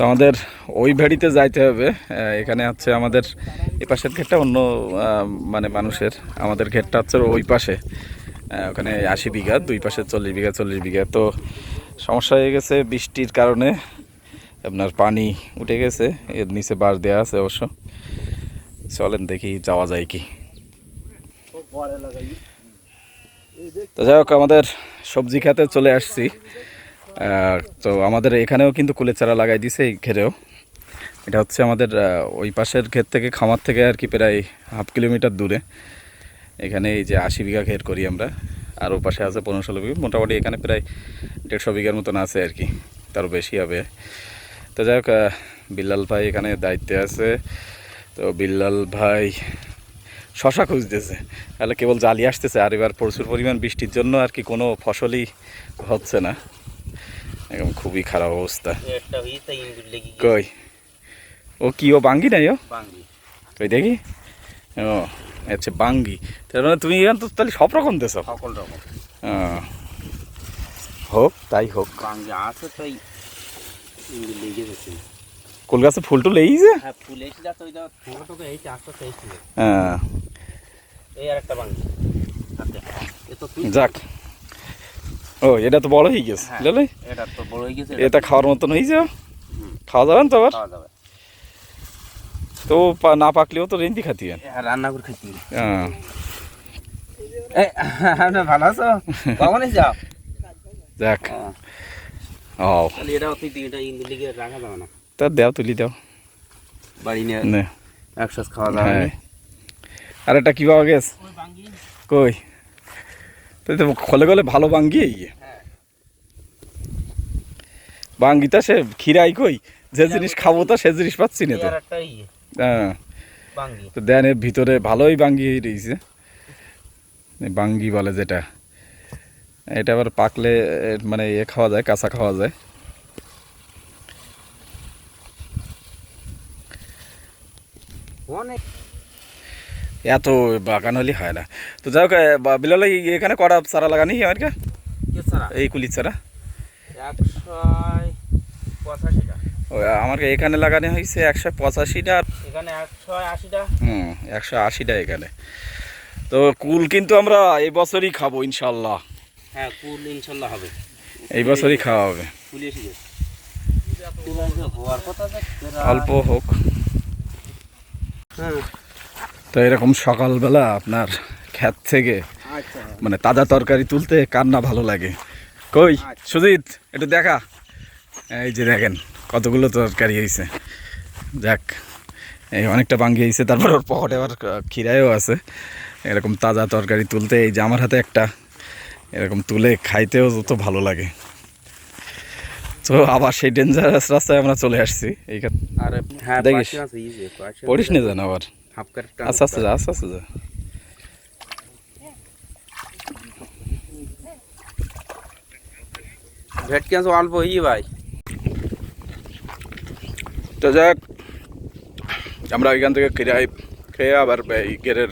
তো আমাদের ওই ভেড়িতে যাইতে হবে। এখানে হচ্ছে আমাদের এই পাশের ঘেরটা, অন্য মানে মানুষের আমাদের ঘেরটা হচ্ছে ওই পাশে। ওখানে আশি বিঘা, দুই পাশে চল্লিশ বিঘা চল্লিশ বিঘা। তো সমস্যা হয়ে গেছে বৃষ্টির কারণে। আপনার পানি উঠে গেছে, এর নিচে বাঁশ দেওয়া আছে অবশ্য। চলেন দেখি যাওয়া যায় কি। তো যাই হোক, আমাদের সবজি খাতে চলে আসছি। তো আমাদের এখানেও কিন্তু কুলের চারা লাগাই দিছে এই ঘেরেও। এটা হচ্ছে আমাদের ওই পাশের ক্ষেত থেকে খামার থেকে আর কি প্রায় হাফ কিলোমিটার দূরে। এখানে এই যে আশি বিঘা ঘের করি আমরা, আর ও পাশে আছে পনেরো ষোলো বিঘা। মোটামুটি এখানে প্রায় দেড়শো বিঘার মতন আছে আর কি, তারও বেশি হবে। তো যাই হোক বিল্লাল ভাই এখানে দায়িত্বে আছে। তো বিল্লাল ভাই শশা খুঁজতেছে। তাহলে কেবল জালি আসতেছে, আর এবার প্রচুর পরিমাণ বৃষ্টির জন্য আর কি কোনো ফসলই হচ্ছে না। একদম খুবই খারাপ অবস্থা। কই? ও কি ও বাঙ্গি নাই ও? কই দেখি? ও আচ্ছা বাঙ্গি। তার মানে তুমি এখান তো তাহলে সব রকম দেশ সকল রকম। হোক তাই হোক। বাঙ্গি আছে তাই কুল গাছে। ফুল টুল এই যে হ্যাঁ হ্যাঁ। এই তো তুই যাক। ও এটা তো বড় হয়ে গেছে হ্যাঁ। বুঝলে এটা তো বড় হয়ে গেছে এটা খাওয়ার মতন হয়েছে খাওয়া যাবে না তো আবার? তো পা- না পাকলেও তো রেন্দি খাতি হ্যাঁ। রান্না করে খাইতে হ্যাঁ। এই আপনি ভালো আছো? কখন যাও যাক। ও তাহলে এটা তুই এটা ইন্দুর লেগে রাখা যাবে না? তা দেও তুলি দাও। বাড়ি নিয়ে নে। একসাথে খাওয়া যাবে হ্যাঁ। আর এটা কি পাওয়া গেছে? কই? খোলে গলে ভালো বাঙ্গি? এই বাঙ্গিটা সে খিরাই কই? যে জিনিস খাব তা সে জিনিস পাচ্ছি না তো। ইয়ে। হ্যাঁ। তো দেন এর ভিতরে ভালোই বাঙ্গি রয়েছে। বাঙ্গি বলে যেটা। এটা আবার পাকলে মানে এ খাওয়া যায় কাঁচা খাওয়া যায়। অনেক এত বাগান হলে হয় না। তো যাই হোক বিলাল এখানে কটা চারা লাগানি আমার কে এই কুলির চারা। একশো পঁচাশিটা। ও, আমার এখানে লাগানো হয়েছে একশো পঁচাশিটা আর এখানে একশো আশিটা। হুম একশো আশিটা এখানে। তো কুল কিন্তু আমরা এই বছরই খাব ইনশাল্লাহ। হ্যাঁ কুল ইনশাল্লাহ হবে। এই বছরই খাওয়া হবে। অল্প হোক। হ্যাঁ। তো এরকম সকালবেলা আপনার ক্ষেত থেকে আচ্ছা। মানে তাজা তরকারি তুলতে কার না ভালো লাগে? কই? সুজিত একটু দেখা। এই যে দেখেন কতগুলো তরকারি হয়েছে যাক এই অনেকটা বাঙ্গি হয়েছে তারপর ওর পকেটে আবার খিরাইও আছে। এরকম তাজা তরকারি তুলতে এই যে আমার হাতে একটা এরকম তুলে খাইতেও যত ভালো লাগে। তো আবার সেই ডেঞ্জারাস রাস্তায় আমরা চলে আসছি। এইখান আর হ্যাঁ দেখিস। পড়িস না যেন আবার? আস্তে আস্তে যা আস্তে আস্তে যা ভেটকি আছে অল্প ই ভাই? তো যাক আমরা ওইখান থেকে কিরাই খেয়ে আবার এই গেরের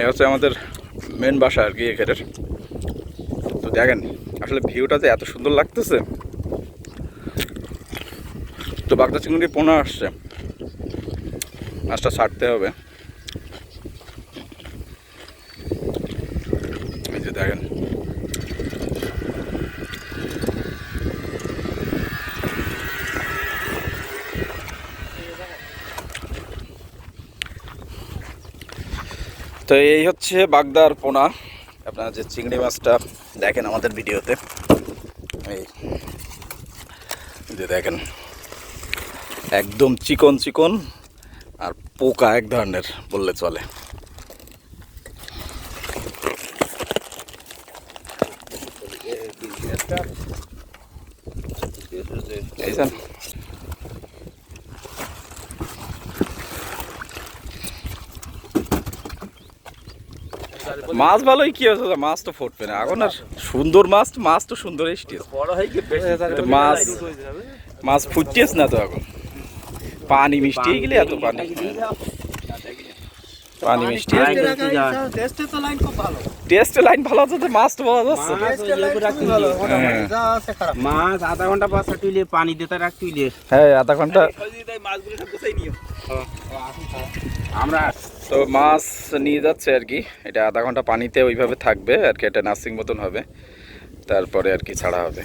এই হচ্ছে আমাদের মেন বাসা আর কি এই গেরের তো দেখেন আসলে ভিউটা যে এত সুন্দর লাগতেছে। তো বাগদা চিংড়ি পোনা আসছে। মাছটা ছাড়তে হবে। দেখেন। তো এই হচ্ছে বাগদার পোনা। আপনারা যে চিংড়ি মাছটা দেখেন আমাদের ভিডিওতে। এই যে দেখেন। একদম চিকন চিকন। আর পোকা এক ধরনের বললে চলে। মাছ ভালোই কি হয়েছে? মাছ তো ফুটবে না। এখন আর সুন্দর মাছ মাছ তো সুন্দর এসছে। মাছ মাছ ফুটতেছ না তো এখন। পানি মিষ্টি গেলে এত পানি। পানি মিষ্টি। আছে। টেস্টে লাইন ভালো। ভালো আছে মাছ তো পাওয়া যাচ্ছে মাছ ওই করে রাখতে হইলে। হ্যাঁ। আছে মাছ আধা ঘণ্টা পাঁচটা তুইলে পানি দিতে রাখতে হইলে হ্যাঁ আধা ঘণ্টা। আমরা তো মাছ নিয়ে যাচ্ছে আর কি। এটা আধা ঘণ্টা পানিতে ওইভাবে থাকবে আর কি এটা নার্সিং মতন হবে। তারপরে আর কি ছাড়া হবে।